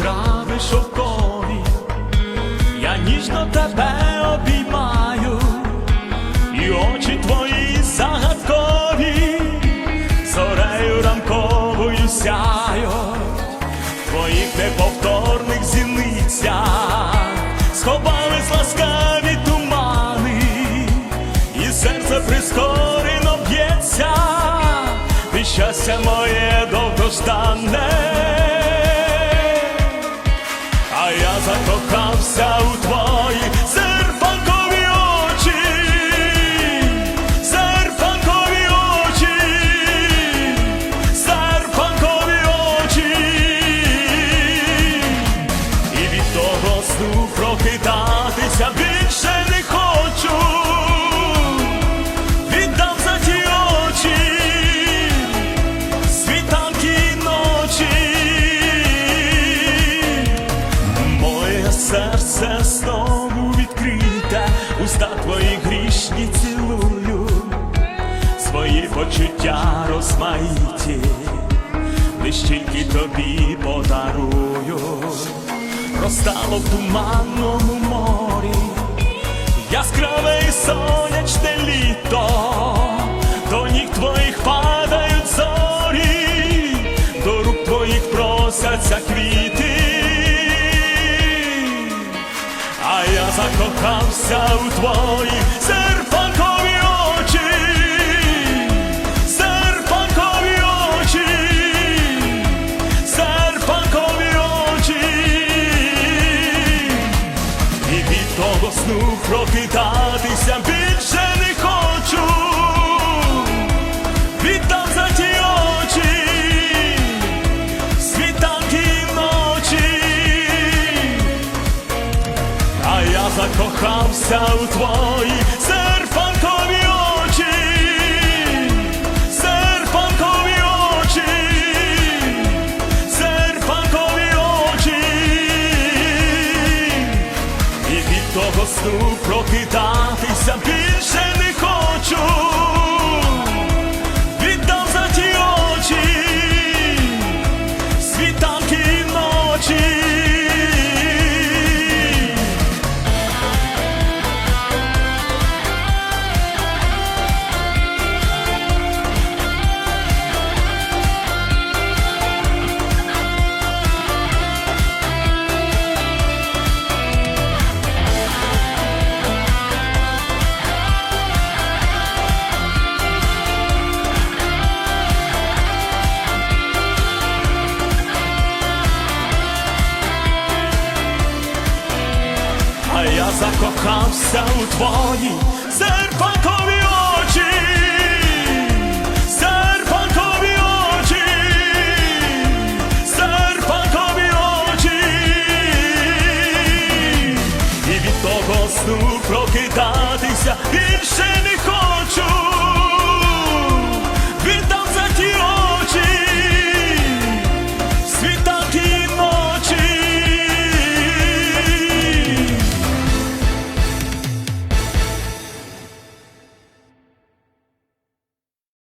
трави шовкові, я ніжно тебе обіймаю, і очі твої загадкові, зорею ранковою сяють, в твоїх неповторних зіницях. Сховались ласкаві тумани, і серце прискорено б'ється, і щастя моє довгожданне, закохався у твої серце знову відкрите, уста твої грішні цілую, свої почуття розмаїті, лиш тільки тобі подарую, розстало в туманному морі яскраве і сонячне літо, до ніг твоїх падають зорі, до рук твоїх просяться квіти, я закохався у твої серпанкові очі, серпанкові очі, серпанкові очі. І від того сну прокидатися більше закохався у твої серпанкові очі, серпанкові очі, серпанкові очі. І від того сну прокидатися більше не хочу. а я закохався у твої серпакові очі, серпанкові очі, серпанкові очі, і від того сну прокидатися більше.